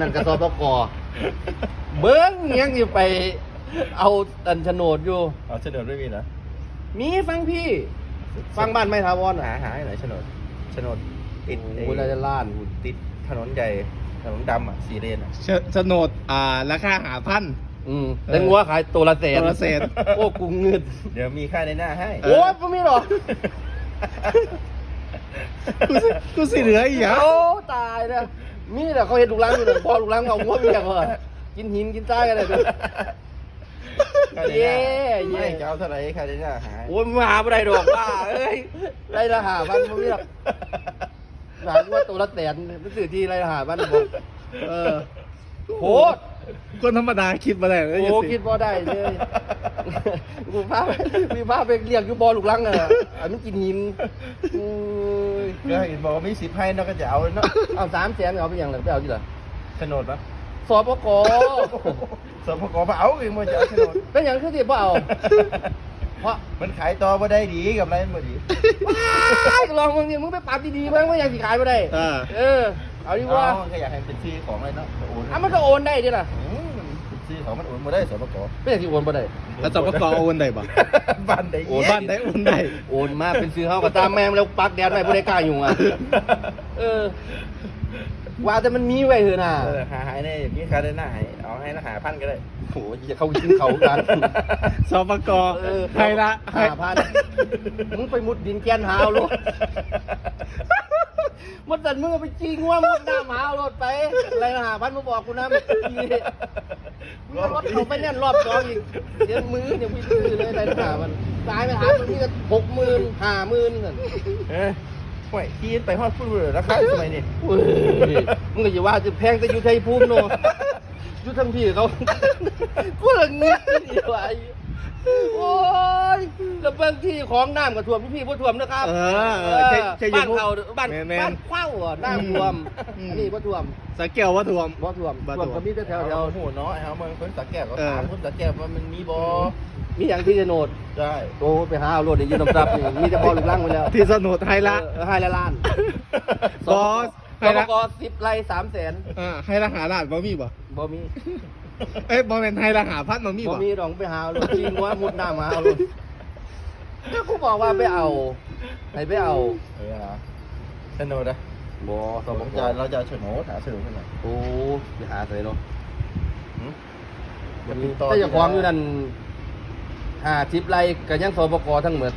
นั่นกระสอบกเบิ้งยังอยู่ไป เอาตันโฉนดอยู่ เอาโฉนดไม่มีเหรอมีฟังพี่ ฟังบ้านไม่ทาวอนหาอะหาให้หน่อยโฉนดโฉนดติดโอ้ยเราจะล้าน ติดถนนใหญ่ถนนดำอะสีเลนอะโฉโฉนดอ่าราคาหาพัน อืมแต่งัวขายตัวละแสนตัวละแสน โอ้กูเงินเดี๋ยวมีค่าในหน้าให้ โอ้ยไม่มีหรอกกูสิกูสิเหลืออีกอย่างโอ้ตายนะ มีแต่เขาเห็นลูกหล้างอยู่เลยพอลูกหล้างเอางัวเมียเขาอะกินหินกินทรายกันเลยดูค่าในหน้าเย่เย่ไม่จะเอาเท่าไหร่ค่าในหน้าหาโอ้ยมาไม่ได้ดอกบ้าเอ้ยไรละหาพันไม่มีหรอกถามว่าตัวละแสนมันสื่อที่ไรละหาพันบอกเออโหดคนธรรมดาคิดมาได้เลยโอ้คิดว่าได้เลย กูพาไปมีพาไปเรียกอยูบอลลูกหลังอะอันนั้นกินหินโอ้ยก็เห็นบอกว่ามีสิบให้เนาะก็จะเอาเนาะเอาสามแสนเอาไปอย่างไรไปเอาที่ไหนโฉนดปะสอบกสมพกมาเอาเองมันจะเอาโฉนดเป็นอย่างคือที่บ่เอาเพราะมันขายต่อมาได้ดีกับไรมันบ่ดีว้ายลองมึงนี่มึงไปปรับดีๆมั้งไม่อยากสิขายไม่ได้อ่าเออ เอาดีกว่าเอก็อยากให้เป็นชื่อของอะไรเนาะโอนอะมันก็โอนได้ดิล่ะ อืมเป็นชื่อของมันโอนมาได้สปกไม่อยากสิโอนบ่ได้แล้วสปกโอนได้ปะบ้านได้โอนบ้านได้โอนได้โอนมาเป็นซื้อเขาก็ตามแม่งแล้วปักแดดไว้บ่ได้กล้ายุ่งอะเออว่าแต่มันมีไว้เถอะน่ะเออหาหายในอย่างนี้ค่าได้หน้าให้เอาให้ละหาพันก็ได้โอ้ยจะเขากินเขากันสปกเออให้ละให้ห้าพันมึงไปมุดดินแกนหาวลูก มันตันมึงเอาไปจีงัวมุดหน้าหมาเอารถไปอะไรนะหาพันมาบอกกูนะมึงจีมึงเอารถเขาไปแน่นรอบจองอีกเดี๋ยวมือเดี๋ยวพี่ซื้อเลยอะไรนะหามันตายไปหาตัวนี้ก็หกหมื่นห้าหมื่นนั่นเอ้ยห่วยขี่ไปฮอดพูดเลยราคาสมัยนี้เว้ยมึงก็อย่าว่าจะแพงแต่อยู่ไทยภูมิเนาะอยู่ทั้งพี่เขากูละเงี้ยดีวะ โอ้ยแล้วบางที่ของน้ำกับท่วมพี่พ่ท่วมนะครับเออเออใช่ใช่บ้านมุกเขาบ้านแม่นแม่นบ้านเข้าอะน้ำท่วมอืมอันนี้พ่ท่วมสเกลว่าทวมพ่ท่วมบ่ท่ท่ววมม ก็มีแต่แถวเอาแถวเอาหูน้อยเอาเมืองคนสักแก้วก็เออถามคนสักแก้วว่ามันมีบอมีอย่างที่จะโนดได้โอ้ไปหาเอารถในยืนน้ำซับนี่มีแต่บอลลูกล่างไปแล้วที่สนุดให้ละเออให้ละล้าน บอสส ให้ปละกสิบไร่สามแสนอ่าให้ละหาล้านบ่มีบ่บ่มีเอ้ยบ่แม่นให้ละหาพันบ่มีบ่บ่มีดองไปหาลูกจีนว่ามุดหน้ามาเอาลูกถ้ากูบอกว่าไปเอาให้ไปเอาเออเหรอโฉนดอะบ่สผมมจะจะเราจะเอาโฉนดหาโฉนดเท่าไหร่โอ้ไปหาใส่เนาะหืมมันมีถ้าจะความอยู่นั่นหาทิปไรก็ยังสปกทั้งหมด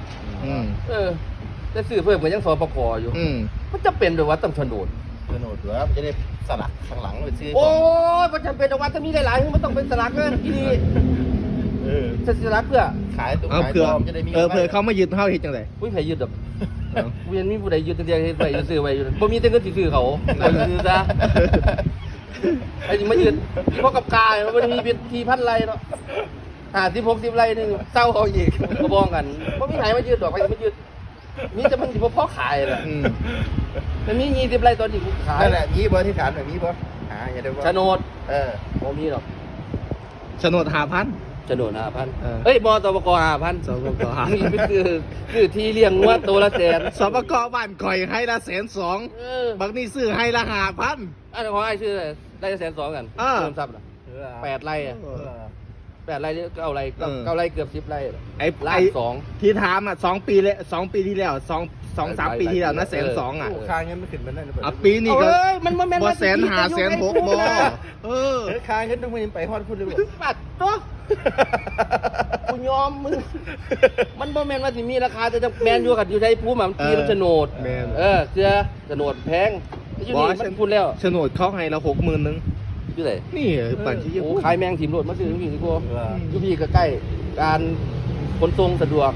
อืมเออแต่ซื้อเพิ่มก็ยังสปกอยู่ อืมมันจะเป็นด้วยว่าต้องโฉนด โฉนดเหรอจะได้สลักข้างหลังไปซื้อโอ้ยมันจำเป็นแต่ว่าถ้ามีหลายๆมันต้องเป็นสลักเงินที่นี่เออจะสลักเพื่อขายตัวเอาขายเผื่อปลอมจะได้มีเออเผื่อเขามายึดเฮาเฮ็ดจังได อุ้ยไผยึดดอกเอ้ากูยังมีผู้ใดยึดตั้งแต่เฮ็ดไว้อยู่ซื้อไว้อยู่บ่มีแต่เงินสิซื้อเขาเอาซื้อซะไอ้นี่มายืนเพราะกับกายมันมีเป็นทีพันไรเนาะหาสิบหกสิบไรหนึงเศร้าเขาอีกกระบองกันเพราะมีไหนมายืนดอกไปมายื นมีจะมันที่พ่อขายแหละอืมมันมียี่สิบไรตอนที่กูขายนั่นแหละมีเบอร์ที่ฐานแบบนี้ปะหาอย่าได้ว่าโฉนดเออบ่มีหรอกโฉนดหาพัน โฉนดห้าพันเออเฮ้ยบอตบกห้าพันสปกห้ามีเป็นคือคือที่เลี้ยงวัวตัวละแสนสปกบ้านข่อยให้ละแสนสองเออบางนี่ซื้อให้ละหาพัน อันของไอ้ชื่ออะไรได้แสนสองกันอ่าเริ่มทรัพย์น่ะเออแปดไรอะเออ แปดไรหรือเก้าไรเก้าเออ เก้าไรเกือบสิบไรอะไอ้ล้านไอ้สอง ที่ถามอะสองปีเลยสองปีที่แล้วสองสองสามปีที่แล้วนะแสนสองอะโค้างเงินไม่ขึ้นมันนั่นนะเปิดอะปีนี้ก็เอ้ยมันมันแม่นบ่ว่าแสนหาแสนหกบ่เออ เออค้างเงินต้องไปฮอดพูดเลยบอกปัดตัวกูยอมมึง มันบ่แม่นว่าสิมีราคาแต่จะแมนอยู่กับอยู่ใช้ภูมิอะมันตีมันโฉนด แม่น เออเสือโฉนดแพงแต่อยู่นี่บ่มัฉันนพูดแล้ว โฉนดเขาให้เราหกหมื่นนึง อยู่ไหนนี่ปั่นที่ญี่โอ้ปุ่นขายแมงถิ่มรถมาซื้อที่พี่สิกูเอออยู่พี่ก็ใกล้การขนส่งสะดวก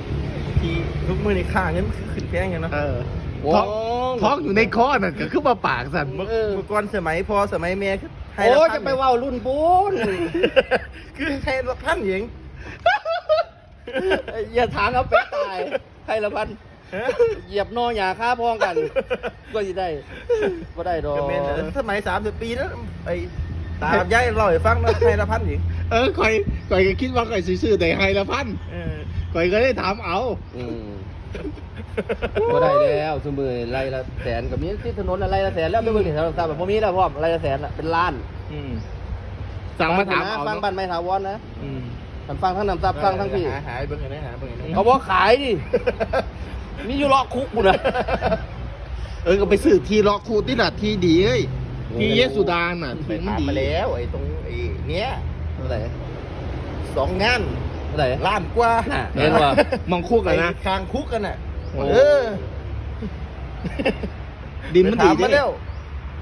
ทีทุกมือในค้างเงินขึ้นแพงยังเนาะเออโอ้ท้องท้องอยู่ในคอน่ะก็คือมาปากสั่นเมื่อเออเมื่อก่อนสมัยพอสมัยแม่คือให้โอ้ละยพันจะไปเว่ารุ่นปูนคือให้ละพันเองอย่าถามเอาเป็ดตายให้ละพันเหยียบนอหยาค่าพ้องกัน ก็จะได้ก็ได้ดอกก็เป็นเออสมัยสามสิบปีแล้วไอ้ ตากับยายเล่าให้ฟังนะให้ละพันเองเออข่อยข่อยก็คิดว่าข่อยซื้อๆได้ให้ละพันเออข่อยก็ได้ถามเอาอืมก็ได้แล้วสมือไร่ละแสนกับมีที่ถนนอะไรละแสนแล้วไม่เบิ่งที่แถวทราบแบบพวกนี้แล้วพร้อมไร่ละแสนละเป็นล้านอืมสั่งมาถามนะเอาฟังเนอะบ้านไม่ถาวรนะอืมมันฟังทั้งน้ำซับฟังทั้งพี่หาหายเบิ่งเห็นไหมหาเบิ่งเห็นไหมเขาบอกขายดิมีอยู่เลาะคุกกูนะเออก็ไปซื้อที่ล็อกคูที่หลัดที่ดีเอ้ย ที่เยสุดานน่ะไปถึงมันถามดีมาแล้วไอ้ตรงไอ้เนี้ยเท่าไหร่สองงานเท่าไหร่ล้านกว่าน่ะเห็นป่ะมองคู่กันนะ ไอ้คางคุกกันน่ะโอ้ เออดินมันไปดีถามเด้มาแล้ว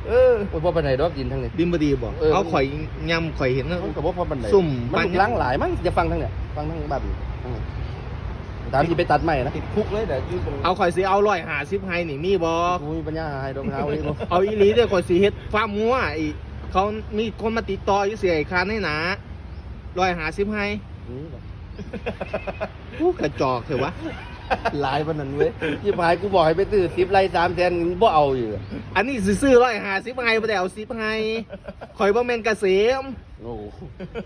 เออโอ้ยพ่อปันไหนดอกดินทั้งนี้ ดินบดีบอกเออ เอาข่อยยำข่อยเห็นนะ มันกับพ่อปันไหนซุ่มมันปันถูกล้างหลายมั้งจะฟังทั้งเนี่ยฟังทั้งบ้านทั้งนี้ ตามที่ไปตัดใหม่นะติดคุกเลยเดี๋ยวยืดตรงเอาข่อยสิเอาร้อยหาสิบไฮนี่มีบอกูมีปัญญาหายดอกเอาเองบ่เอาอีหลีเด้อข่อยสิเฮ็ดฟาร์มงัวอีกเขามีคนมาติดต่ออยู่เสียไอ้คานให้หนาร้อยหาสิบไฮนี่บ่อู้กระจอกเถอะวะหลายปานนั้นเว้ยที่หายกูบอกให้ไปซื้อ10ไร่3แสนมึงบ่เอาอยู่ อันนี้สิซื้อร้อยหาสิบไฮบ่ได้เอาสิบไฮข่อยบ่แม่นเกษมโอ้โห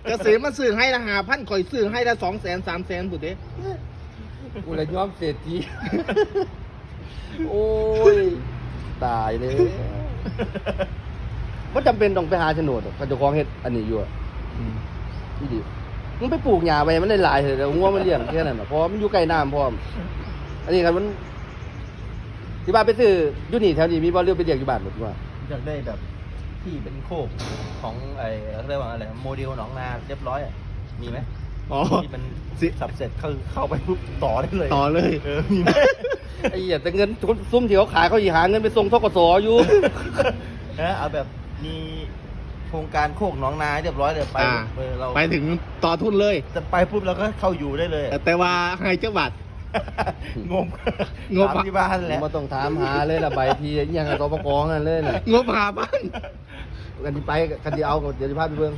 เกษมมาซื้อให้ละหาพันข่อยซื้อให้ละสองแสนสามแสนพุ่นเด้ กูเลยยอมเศรษฐีโอ้ย ตายเลยว่าจำเป็นต้องไปหาโฉนดหรอกเขาเจะคล้าของเฮ็ดอันนี้อยู่อะที่ดีมึงไปปลูกหญ้าไปมันได้หลายเลยแต่งัวมันเลี้ยงแค่นั้นน่ะเพราะมันอยู่ใกล้น้ำพร้อม อันนี้ครับมันที่บ้านไปซื้ออยู่นี่แถวนี้มีบ่เลือกไปเลี้ยงอยู่บ้านหมดว่า อยากได้แบบที่เป็นโคกของไอ้เขาเรียกว่าอะไรโมเดลหนองนาเรียบร้อยอะมีไหม อ๋อ ที่มันสิ สับเสร็จเข้าเข้าไปปุ๊บต่อได้เลยต่อเลย เออมีไหมไอ้เหี้ยแต่เงินซุ่มที่เขาขายเขาอีหาเงินไปส่งทกสอยู่ นะเอาแบบมีโครงการโคกหนองนาเรียบร้อยเลยไปอ่า เออเราไปถึงต่อทุนเลยจะไปปุ๊บเราก็เข้าอยู่ได้เลย แต่แต่ว่าให้เจ้าบัตรงมงมตามที่บ้านแหละมาต้องถามหาเลยล่ะใบทีอหยังกับตปกองนั่นเลยน่ะงบหาบ้าน กันที่ไปกันที่เอาก็เดี๋ยวจะพาไปเบิ่ง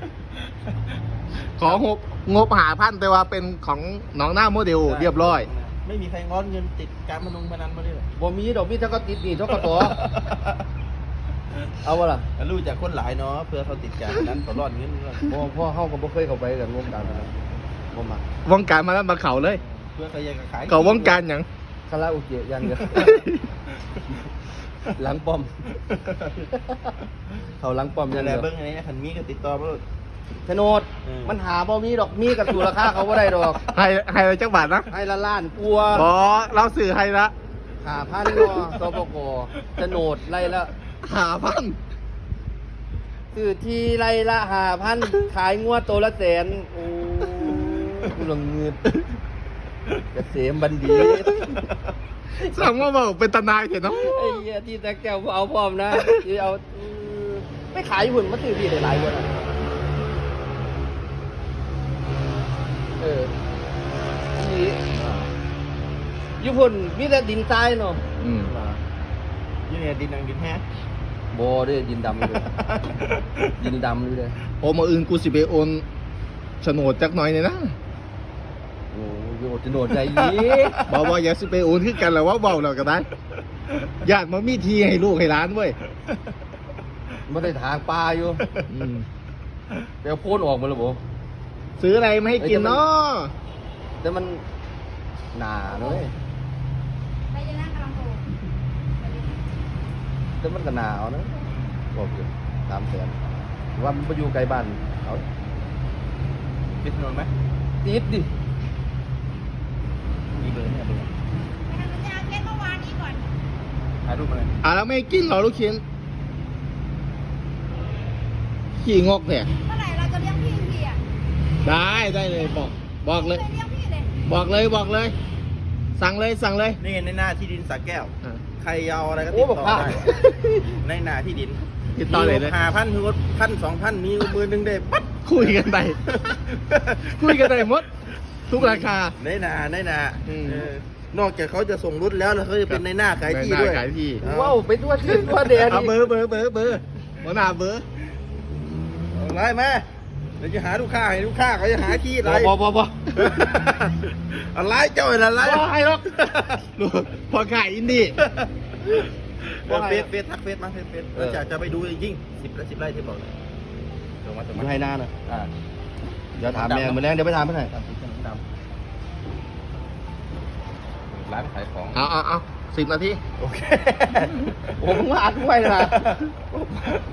ของบงบหาพันแต่ว่าเป็นของหนองหน้าโมเดลเรียบร้อย ไม่มีใครงอนเงินติดการพนงพนันมาเลยเหรอบ่มีดอกมีถ้าก็ติดหนี่ทกสเอาวะล่ะรู้จากคนหลายเนาะเพื่อเขาติดการนั้นตลอดเงินด้วยบ่พ่อเฮาก็บ่เคยเข้าไปกันวงการนั้นบ่มักวงการมาแล้วมาเขาเลย เพื่อเขาอยากจะขายเขาวงการอย่างคาราโอเกะอย่างเดียวหลังป้อม เขาหลังป้อมอยัย่างงไงเดียวเบิ้งอันนี้คันมีก็ติดต่อมาเลย โฉนดอืมมันหาบ่มีดอกมีกับสู่ราคาเขาบ่ได้ดอกให้ให้เจ้าบัตรนะให้ละล้านกลัวอ๋อเราสื่อให้ละหาพันเนาะตปกโฉนดไรละหาพันซื้อที่ไรละหาพันขายงวดตัวละแสนโอ้กูลงเงินเกษมบัณฑิต สั่งว่าบอกเป็นตานายเถอะเนาะไอ้เหี้ยที่แตกแก้วเอาพร้อมนะที่เอาเออไม่ขายญี่ปุ่นมาซื้อพี่ได้หลายกว่านะ ออนี่ญี่ปุ่นมีแต่ดินทรายเนาะอืมยี่เนี่ยดินดังดินแห้โบเด้ดินดำเลย ดินดำเลยโอ้มาอื่นกูสิไปโอนโฉนดจักหน่อยเนี่ยนะโอ้ยโจะโหนดใจยีบอกว่าอย่าสิไปโอนขึ้นกันแล้วว่าเบาเราก็ได้ญาติมามีทีให้ลูกให้ร้านเว้ยไม่ได้ทางปลาอยู่อืมเดี๋ยวโพ่นออกมาแล้วโบ ซื้ออะไรมาให้กินเนาะแต่มันหนาเนอะไปยังนั่งกำลังโทรแต่มันก็หนาวนะบอกอยู่ตามแสนว่ามันไปอยู่ไกลบ้านเอาปิดถนนไหมติดดิมีเบอร์เนี่ยเบอร์ไปทำสัญญาเก็ตเมื่อวานนี้ก่อนถ่ายรูปมาเลยอะแล้วไม่กินเหรอลูกชิ้น ขี่งอกเนี่ย ได้ได้เลยบอกบอกเลยไม่เลี้ยงพี่เลยบอกเลยบอกเลย สั่งเลยสั่งเลย นี่ในหน้าที่ดินสักแก้ว อะ ใครเอาอะไรก็โอ้ติดบอกต่อพลาดได้ ในหน้าที่ดินติดต่อเลยเลย หาพันคือพันสองพันมีมือหนึ่งได้ปั๊บ คุยกันไป คุยกันได้หมด ทุกราคา ในหน้าในหน้าอืม เออนอกจากเขาจะส่งรถแล้วแล้วเขาจะเป็นในหน้าขายที่ในหน้าด้วย ขายที่เอ ว้าวไปตัวขึ้นตัวเดียเอาเบอนี่ร์เบอร์เบอร์เบอร์หัวหน้าเบอร์ เอาไรแม่ เดี๋ยวจะหาลูกค้าให้ลูกค้าเขาจะหาที่อะไรบอบอบออะไรเจ้าอะไรบอให้หรอกดูพอขายอินดี้บอกเฟซเฟซทักเฟซมาเฟซเฟซเราจะจะไปดูจริงๆสิบละสิบไร่ที่บอกเลยส่งมาส่งมัมานให้หน้านะอ่าเดี๋ยวถามแม่เหมือนแรงเดี๋ยวไปถามเพื่อนหน่อยดำดำดำร้านขายของเอาเอาเอาสิบนาที โอเค ผมว่าอัดไว้ละ